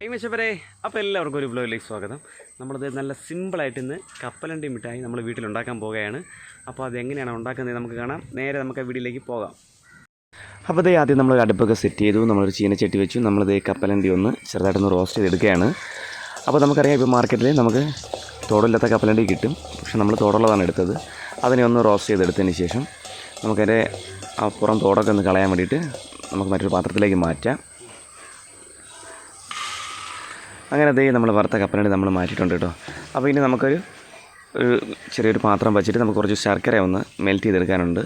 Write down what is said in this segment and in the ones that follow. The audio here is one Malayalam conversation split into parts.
കൈമശപ്പരെ അപ്പോൾ എല്ലാവർക്കും ഒരു ബ്ലോഗിലേക്ക് സ്വാഗതം. നമ്മളത് നല്ല സിമ്പിളായിട്ട് ഇന്ന് കപ്പലണ്ടി മിഠായി നമ്മൾ വീട്ടിലുണ്ടാക്കാൻ പോവുകയാണ്. അപ്പോൾ അത് എങ്ങനെയാണ് ഉണ്ടാക്കുന്നത് നമുക്ക് കാണാം. നേരെ നമുക്ക് ആ വീഡിയോയിലേക്ക് പോകാം. അപ്പോൾ അതേ ആദ്യം നമ്മൾ അടുപ്പൊക്കെ സെറ്റ് ചെയ്തു. നമ്മളൊരു ചീനച്ചട്ടി വെച്ചു. നമ്മളത് കപ്പലണ്ടി ഒന്ന് ചെറുതായിട്ടൊന്ന് റോസ്റ്റ് ചെയ്തെടുക്കുകയാണ്. അപ്പോൾ നമുക്കറിയാം ഇപ്പോൾ മാർക്കറ്റിൽ നമുക്ക് തോടില്ലാത്ത കപ്പലണ്ടി കിട്ടും. പക്ഷേ നമ്മൾ തോടുള്ളതാണ് എടുത്തത്. അതിനെ ഒന്ന് റോസ്റ്റ് ചെയ്തെടുത്തതിന് ശേഷം നമുക്കതിന്റെ അപ്പുറം പുറം തോടൊക്കെ ഒന്ന് കളയാൻ വേണ്ടിയിട്ട് നമുക്ക് മറ്റൊരു പാത്രത്തിലേക്ക് മാറ്റാം. അങ്ങനെ അതേ നമ്മൾ വറുത്ത കപ്പലണ്ടി നമ്മൾ മാറ്റിയിട്ടുണ്ട് കേട്ടോ അപ്പോൾ ഇനി നമുക്കൊരു ഒരു ചെറിയൊരു പാത്രം വെച്ചിട്ട് നമുക്ക് കുറച്ച് ശർക്കര ഒന്ന് മെൽറ്റ് ചെയ്തെടുക്കാനുണ്ട്.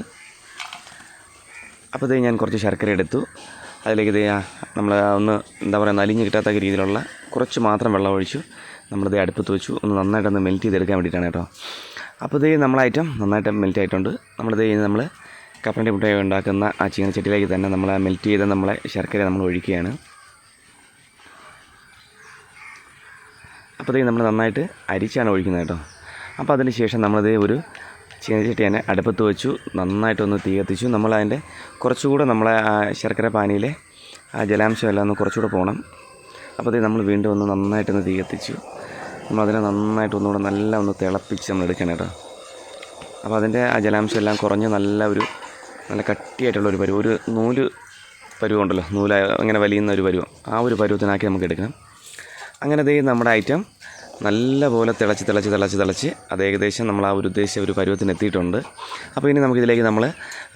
അപ്പോൾ ഇതേ ഞാൻ കുറച്ച് ശർക്കര എടുത്തു. അതിലേക്ക് ഇതേ നമ്മൾ ഒന്ന് എന്താ പറയുക നലിഞ്ഞ് കിട്ടാത്ത രീതിയിലുള്ള കുറച്ച് മാത്രം വെള്ളം ഒഴിച്ചു നമ്മളിത് അടുപ്പത്ത് വെച്ചു. ഒന്ന് നന്നായിട്ടൊന്ന് മെൽറ്റ് ചെയ്തെടുക്കാൻ വേണ്ടിയിട്ടാണ് കേട്ടോ അപ്പോൾ ഇതേ നമ്മളെ ഐറ്റം നന്നായിട്ട് മെൽറ്റ് ആയിട്ടുണ്ട്. നമ്മളിത് നമ്മൾ കപ്പലണ്ടി മുട്ട ഉണ്ടാക്കുന്ന ആ ചീനച്ചട്ടിയിലേക്ക് തന്നെ നമ്മൾ മെൽറ്റ് ചെയ്ത് നമ്മളെ ശർക്കര നമ്മൾ ഒഴിക്കുകയാണ്. അപ്പോൾ നമ്മൾ നന്നായിട്ട് അരിച്ചാണ് ഒഴിക്കുന്നത് കേട്ടോ. അപ്പോൾ അതിന് ശേഷം നമ്മളത് ഒരു ചീനച്ചട്ടി തന്നെ അടുപ്പത്ത് വെച്ചു നന്നായിട്ടൊന്ന് തീ കത്തിച്ചു. നമ്മളതിന്റെ കുറച്ചുകൂടെ നമ്മളെ ശർക്കര പാനിയിലെ ആ ജലാംശം എല്ലാം ഒന്ന് കുറച്ചുകൂടെ പോകണം അപ്പോൾ അത് നമ്മൾ വീണ്ടും ഒന്ന് നന്നായിട്ടൊന്ന് തീ കത്തിച്ചു. നമ്മളതിനെ നന്നായിട്ട് ഒന്നുകൂടെ നല്ല ഒന്ന് തിളപ്പിച്ച് നമ്മൾ എടുക്കണം കേട്ടോ. അപ്പോൾ അതിന്റെ ആ ജലാംശം എല്ലാം കുറഞ്ഞ് നല്ല ഒരു നല്ല കട്ടിയായിട്ടുള്ള ഒരു പരുവം ഒരു നൂൽ പരുവം ഉണ്ടല്ലോ നൂല അങ്ങനെ വലിയുന്ന ഒരു പരുവം. ആ ഒരു പരുവത്തിനാക്കി നമുക്ക് എടുക്കണം. അങ്ങനെ ദേ നമ്മുടെ ഐറ്റം നല്ലപോലെ തിളച്ച് തിളച്ച് തിളച്ച് തിളച്ച്. അത് ഏകദേശം നമ്മൾ ആ ഒരു ഉദ്ദേശിച്ച ഒരു പരുവത്തിന് എത്തിയിട്ടുണ്ട്. അപ്പോൾ ഇനി നമുക്കിതിലേക്ക് നമ്മൾ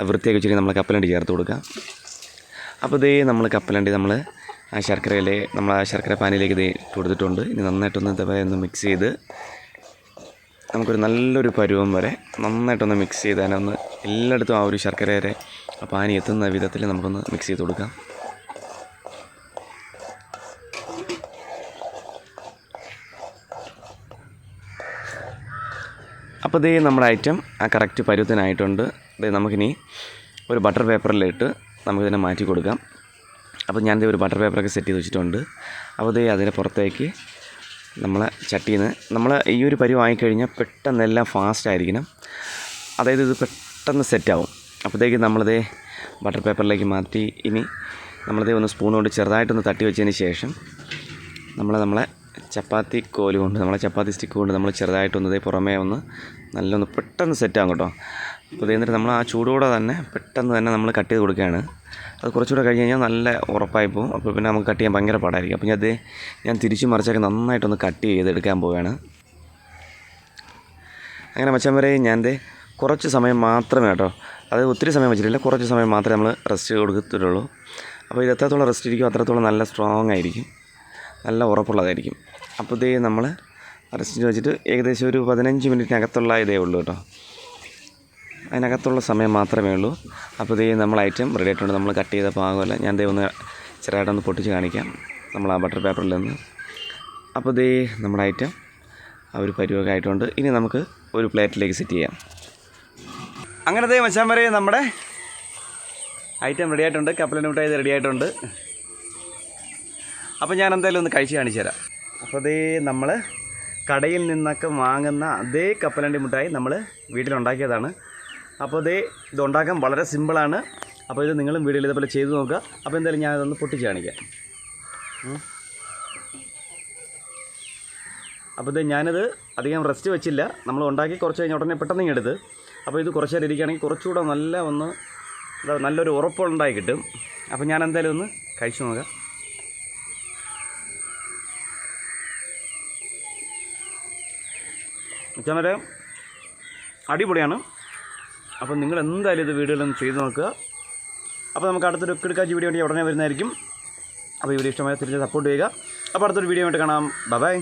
വൃത്തിയാക്കി വെച്ചിട്ട് നമ്മൾ കപ്പലണ്ടി ചേർത്ത് കൊടുക്കാം. അപ്പോൾ ഇതേ നമ്മൾ കപ്പലണ്ടി നമ്മൾ ആ ശർക്കരയിലെ നമ്മൾ ആ ശർക്കര പാനിയിലേക്ക് ഇത് കൊടുത്തിട്ടുണ്ട്. ഇനി നന്നായിട്ടൊന്ന് ഇതേപോലെ ഒന്ന് മിക്സ് ചെയ്ത് നമുക്കൊരു നല്ലൊരു പരുവം വരെ നന്നായിട്ടൊന്ന് മിക്സ് ചെയ്ത് അതിനൊന്ന് എല്ലായിടത്തും ആ ഒരു ശർക്കരയുടെ ആ പാനി എത്തുന്ന വിധത്തിൽ നമുക്കൊന്ന് മിക്സ് ചെയ്ത് കൊടുക്കാം. അപ്പോൾ ദേ നമ്മുടെ ഐറ്റം ആ കറക്റ്റ് പരുവത്തിനായിട്ടുണ്ട്. ദേ നമുക്കിനി ഒരു ബട്ടർ പേപ്പറിലിട്ട് നമുക്കിതിനെ മാറ്റി കൊടുക്കാം. അപ്പോൾ ഞാനിത് ഒരു ബട്ടർ പേപ്പറൊക്കെ സെറ്റ് ചെയ്ത് വെച്ചിട്ടുണ്ട്. അപ്പോൾ ദേ അതിന്റെ പുറത്തേക്ക് നമ്മളെ ചട്ടിയിൽ നിന്ന് നമ്മൾ ഈ ഒരു പരുവമായി കഴിഞ്ഞാൽ പെട്ടെന്ന് എല്ലാം ഫാസ്റ്റ് ആയിരിക്കണം. അതായത് ഇത് പെട്ടെന്ന് സെറ്റാവും അപ്പോഴത്തേക്ക് നമ്മളിതേ ബട്ടർ പേപ്പറിലേക്ക് മാറ്റി ഇനി നമ്മളിതേ ഒന്ന് സ്പൂൺ കൊണ്ട് ചെറുതായിട്ടൊന്ന് തട്ടി വെച്ചതിന് ശേഷം നമ്മൾ നമ്മളെ ചപ്പാത്തി കോൽ കൊണ്ട് നമ്മളെ ചപ്പാത്തി സ്റ്റിക്ക് കൊണ്ട് നമ്മൾ ചെറുതായിട്ടൊന്ന് ഇതേ പുറമേ ഒന്ന് നല്ലൊന്ന് പെട്ടെന്ന് സെറ്റാകും കേട്ടോ. അപ്പോൾ ഇത് നമ്മൾ ആ ചൂടോടെ തന്നെ പെട്ടെന്ന് തന്നെ നമ്മൾ കട്ട് ചെയ്ത് കൊടുക്കുകയാണ്. അത് കുറച്ചുകൂടെ കഴിഞ്ഞ് കഴിഞ്ഞാൽ നല്ല ഉറപ്പായി പോകും അപ്പോൾ പിന്നെ നമുക്ക് കട്ട് ചെയ്യാൻ ഭയങ്കര പാടായിരിക്കും. അപ്പോൾ ഞാൻ അത് ഞാൻ തിരിച്ചു മറിച്ചൊക്കെ നന്നായിട്ടൊന്ന് കട്ട് ചെയ്തെടുക്കാൻ പോവുകയാണ് അങ്ങനെ മച്ചാൻ വരെ ഞാൻ കുറച്ച് സമയം മാത്രമേ കേട്ടോ. അത് ഒത്തിരി സമയം വെച്ചിട്ടില്ല. കുറച്ച് സമയം മാത്രമേ നമ്മൾ റെസ്റ്റ് കൊടുക്കത്തുള്ളൂ അപ്പോൾ ഇത് എത്രത്തോളം റെസ്റ്റ് ഇരിക്കും അത്രത്തോളം നല്ല സ്ട്രോങ് ആയിരിക്കും. നല്ല ഉറപ്പുള്ളതായിരിക്കും. അപ്പോൾ ഇതേ നമ്മൾ റെസ്റ്റ് വെച്ചിട്ട് ഏകദേശം ഒരു പതിനഞ്ച് മിനിറ്റിനകത്തുള്ള ഇതേ ഉള്ളൂ കേട്ടോ. അതിനകത്തുള്ള സമയം മാത്രമേ ഉള്ളൂ. അപ്പോൾ ഇതേ നമ്മൾ ഐറ്റം റെഡി ആയിട്ടുണ്ട്. നമ്മൾ കട്ട് ചെയ്ത പാകമല്ല. ഞാൻ ദേ ഒന്ന് ചെറുതായിട്ടൊന്ന് പൊട്ടിച്ച് കാണിക്കാം. നമ്മൾ ആ ബട്ടർ പേപ്പറിൽ നിന്ന്. അപ്പോൾ ഇതേ നമ്മുടെ ഐറ്റം ആ ഒരു പരിവൊക്കെ ആയിട്ടുണ്ട്. ഇനി നമുക്ക് ഒരു പ്ലേറ്റിലേക്ക് സെറ്റ് ചെയ്യാം. അങ്ങനത്തെ മച്ചാൻ വരെ നമ്മുടെ ഐറ്റം റെഡി ആയിട്ടുണ്ട്. കപ്പലിന് മിഠായി റെഡി ആയിട്ടുണ്ട്. അപ്പോൾ ഞാൻ എന്തായാലും ഒന്ന് കഴിച്ച് കാണിച്ചു തരാം. അപ്പോൾ അതേ നമ്മൾ കടയിൽ നിന്നൊക്കെ വാങ്ങുന്ന അതേ കപ്പലണ്ടി മിഠായി നമ്മൾ വീട്ടിലുണ്ടാക്കിയതാണ്. അപ്പോൾ അതേ ഇതുണ്ടാക്കാൻ വളരെ സിമ്പിളാണ് അപ്പോൾ ഇത് നിങ്ങളും വീഡിയോയിൽ ഇതേപോലെ ചെയ്ത് നോക്കുക. അപ്പോൾ എന്തായാലും ഞാൻ അതൊന്ന് പൊട്ടിച്ച് കാണിക്കാം. അപ്പോൾ ഇത് ഞാനിത് അധികം റെസ്റ്റ് വെച്ചില്ല. നമ്മൾ ഉണ്ടാക്കി കുറച്ച് കഴിഞ്ഞ ഉടനെ പെട്ടെന്ന് എടുത്ത്. അപ്പോൾ ഇത് കുറച്ച് നേരം ഇരിക്കുകയാണെങ്കിൽ കുറച്ചുകൂടെ നല്ല ഒന്ന് എന്താ നല്ലൊരു ഉറപ്പുണ്ടായി കിട്ടും. അപ്പോൾ ഞാൻ എന്തായാലും ഒന്ന് കഴിച്ചു നോക്കാം. വെച്ചാൽ അടിപൊളിയാണ്. അപ്പോൾ നിങ്ങൾ എന്തായാലും ഇത് വീഡിയോയിലൊന്ന് ചെയ്ത് നോക്കുക. അപ്പോൾ നമുക്ക് അടുത്തൊരു കിടക്കാച്ചി വീഡിയോ ഉടനെ വരുന്നതായിരിക്കും. അപ്പോൾ വീഡിയോ ഇഷ്ടമായ തിരിച്ച് സപ്പോർട്ട് ചെയ്യുക. അപ്പോൾ അടുത്തൊരു വീഡിയോ ആയിട്ട് കാണാം. ബൈ